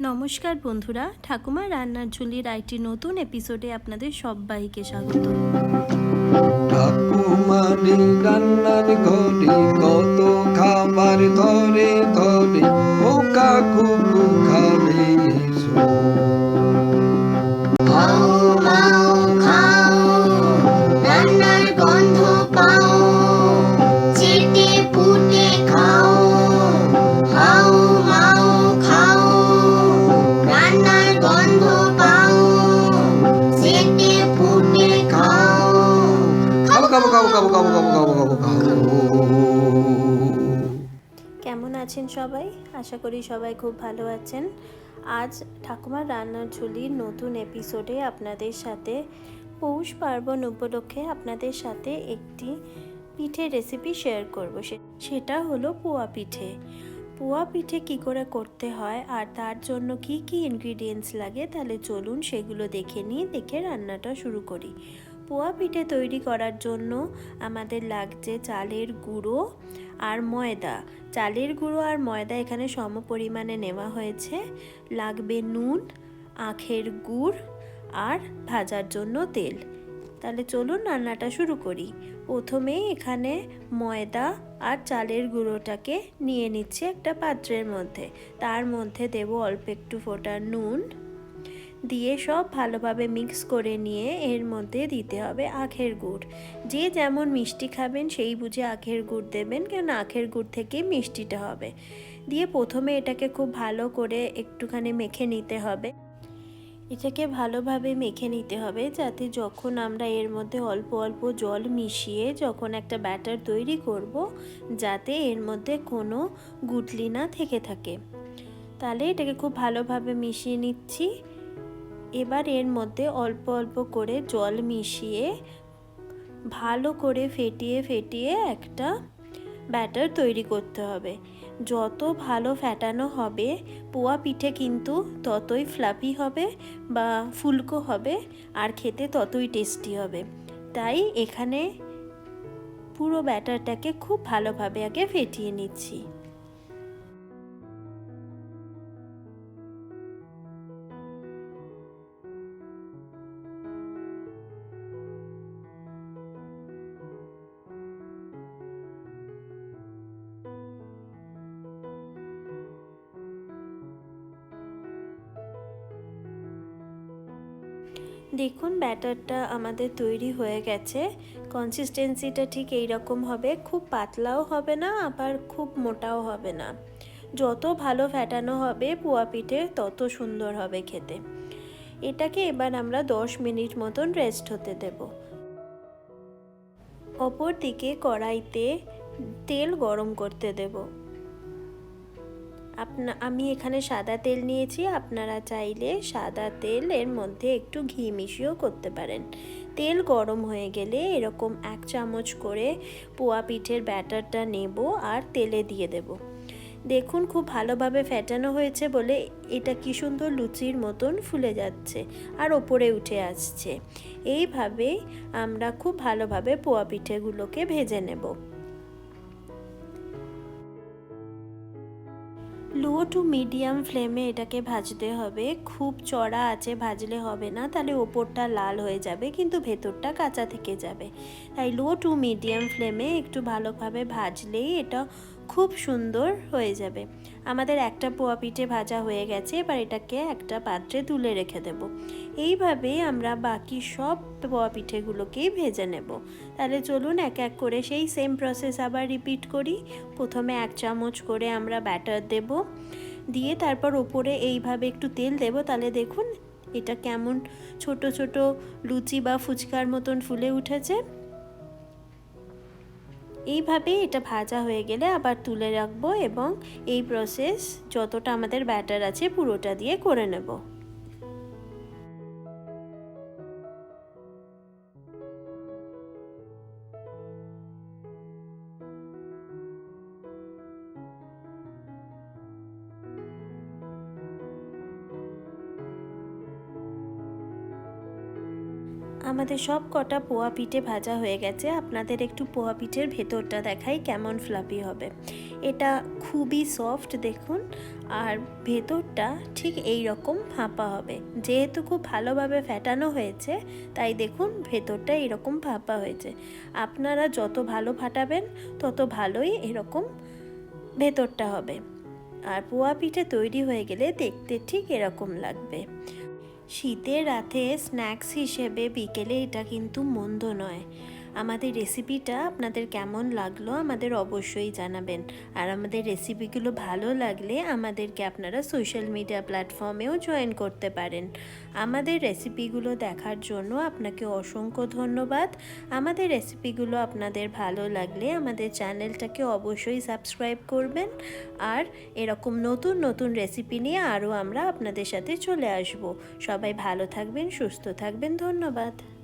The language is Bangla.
নমস্কার বন্ধুরা ঠাকুমা রান্নার ঝুলির আইটি নতুন এপিসোডে আপনাদের সবাইকে স্বাগত। ঠাকুমারি রান্নার কত সবাই? আশা করি সবাই খুব ভালো আছেন। আজ ঠাকুমার রান্নার ঝুলির নতুন এপিসোডে আপনাদের সাথে, পৌষ পার্বণ উপলক্ষে আপনাদের সাথে একটি পিঠে রেসিপি শেয়ার করব। সেটা হলো পোয়া পিঠে। পোয়া পিঠে কি করে করতে হয় আর তার জন্য কি কি ইনগ্রিডিয়েন্টস লাগে তাহলে চলুন সেগুলো দেখে নিয়ে দেখে রান্নাটা শুরু করি। পোয়া পিঠে তৈরি করার জন্য আমাদের লাগছে চালের গুঁড়ো আর ময়দা। চালের গুঁড়ো আর ময়দা এখানে সম পরিমাণে নেওয়া হয়েছে। লাগবে নুন, আখের গুড় আর ভাজার জন্য তেল। তাহলে চলুন রান্নাটা শুরু করি। প্রথমে এখানে ময়দা আর চালের গুঁড়োটাকে নিয়ে নিচ্ছি একটা পাত্রের মধ্যে। তার মধ্যে দেব অল্প একটু ফোটা নুন দিয়ে সব ভালোভাবে মিক্স করে নিয়ে এর মধ্যে দিতে হবে আখের গুড়। যে যেমন মিষ্টি খাবেন, সেই বুঝে আখের গুড় দেবেন কেন আখের গুড় থেকেই মিষ্টিটা হবে। দিয়ে প্রথমে এটাকে খুব ভালো করে একটুখানি মেখে নিতে হবে। এটাকে ভালোভাবে মেখে নিতে হবে যাতে যখন আমরা এর মধ্যে অল্প অল্প জল মিশিয়ে যখন একটা ব্যাটার তৈরি করব, যাতে এর মধ্যে কোনো গুটলি না থেকে থাকে। তাহলে এটাকে খুব ভালোভাবে মিশিয়ে নিচ্ছি। এবার এর মধ্যে অল্প অল্প করে জল মিশিয়ে ভালো করে ফেটিয়ে ফেটিয়ে একটা ব্যাটার তৈরি করতে হবে। যত ভালো ফ্যাটানো হবে, পোয়া পিঠে কিন্তু ততই ফ্লাফি হবে বা ফুলকো হবে আর খেতে ততই টেস্টি হবে। তাই এখানে পুরো ব্যাটারটাকে খুব ভালোভাবে আগে ফেটিয়ে নিচ্ছি। দেখুন, ব্যাটারটা আমাদের তৈরি হয়ে গেছে। কনসিস্টেন্সিটা ঠিক এই রকম হবে। খুব পাতলাও হবে না, আবার খুব মোটাও হবে না। যত ভালো ফ্যাটানো হবে পোয়া পিঠে, তত সুন্দর হবে খেতে। এটাকে এবার আমরা দশ মিনিট মতন রেস্ট হতে দেব। অপর দিকে কড়াইতে তেল গরম করতে দেবো। আপনা, আমি এখানে সাদা তেল নিয়েছি, আপনারা চাইলে সাদা তেল এর মধ্যে একটু ঘি মিশিয়েও করতে পারেন। তেল গরম হয়ে গেলে এরকম এক চামচ করে পোয়া পিঠের ব্যাটারটা নেব আর তেলে দিয়ে দেব। দেখুন খুব ভালোভাবে ফেটানো হয়েছে বলে এটা কি সুন্দর লুচির মতন ফুলে যাচ্ছে আর ওপরে উঠে আসছে। এইভাবে আমরা খুব ভালোভাবে পোয়া পিঠেগুলোকে ভেজে নেব। লো টু মিডিয়াম ফ্লেমে এটাকে ভাজতে হবে। খুব চড়া আছে, ভাজলে হবে না। তাহলে ওপরটা লাল হয়ে যাবে, কিন্তু ভেতরটা কাঁচা থেকে যাবে। তাই লো টু মিডিয়াম ফ্লেমে একটু ভালোভাবে ভাজলেই এটা খুব সুন্দর হয়ে যাবে। আমাদের একটা পোয়া পিঠে ভাজা হয়ে গেছে, এবার এটাকে একটা পাত্রে তুলে রেখে দেব। এইভাবে আমরা বাকি সব পোয়া পিঠেগুলোকেই ভেজে নেব। তাহলে চলুন এক এক করে সেই সেম প্রসেস আবার রিপিট করি। প্রথমে এক চামচ করে আমরা ব্যাটার দেব। দিয়ে তারপর ওপরে এইভাবে একটু তেল দেব। তাহলে দেখুন, এটা কেমন ছোট ছোট লুচি বা ফুচকার মতন ফুলে উঠেছে। এইভাবে এটা ভাজা হয়ে গেলে আবার তুলে রাখব এবং এই প্রসেস যতটা আমাদের ব্যাটার আছে পুরোটা দিয়ে করে নেব। আমাদের সব কটা পোয়া পিঠে ভাজা হয়ে গেছে। আপনাদের একটু পোয়া পিঠের ভেতরটা দেখাই কেমন ফ্লাফি হবে। এটা খুবই সফট দেখুন, আর ভেতরটা ঠিক এই রকম ফাঁপা হবে। যেহেতু খুব ভালোভাবে ফেটানো হয়েছে, তাই দেখুন ভেতরটা এরকম ফাঁপা হয়েছে। আপনারা যত ভালো ফাটাবেন, তত ভালোই এরকম ভেতরটা হবে। আর পোয়া পিঠে তৈরি হয়ে গেলে দেখতে ঠিক এরকম লাগবে। শীতের রাতে স্ন্যাক্স হিসেবে বিকেলে এটা কিন্তু মন্দ নয়। আমাদের রেসিপিটা আপনাদের কেমন লাগল আমাদের অবশ্যই জানাবেন। আর আমাদের রেসিপিগুলো ভালো লাগলে আমাদেরকে আপনারা সোশ্যাল মিডিয়া প্ল্যাটফর্মেও জয়েন করতে পারেন। আমাদের রেসিপিগুলো দেখার জন্য আপনাকে অসংখ্য ধন্যবাদ। আমাদের রেসিপিগুলো আপনাদের ভালো লাগলে আমাদের চ্যানেলটাকে অবশ্যই সাবস্ক্রাইব করবেন। আর এরকম নতুন নতুন রেসিপি নিয়ে আরও আমরা আপনাদের সাথে চলে আসব। সবাই ভালো থাকবেন, সুস্থ থাকবেন, ধন্যবাদ।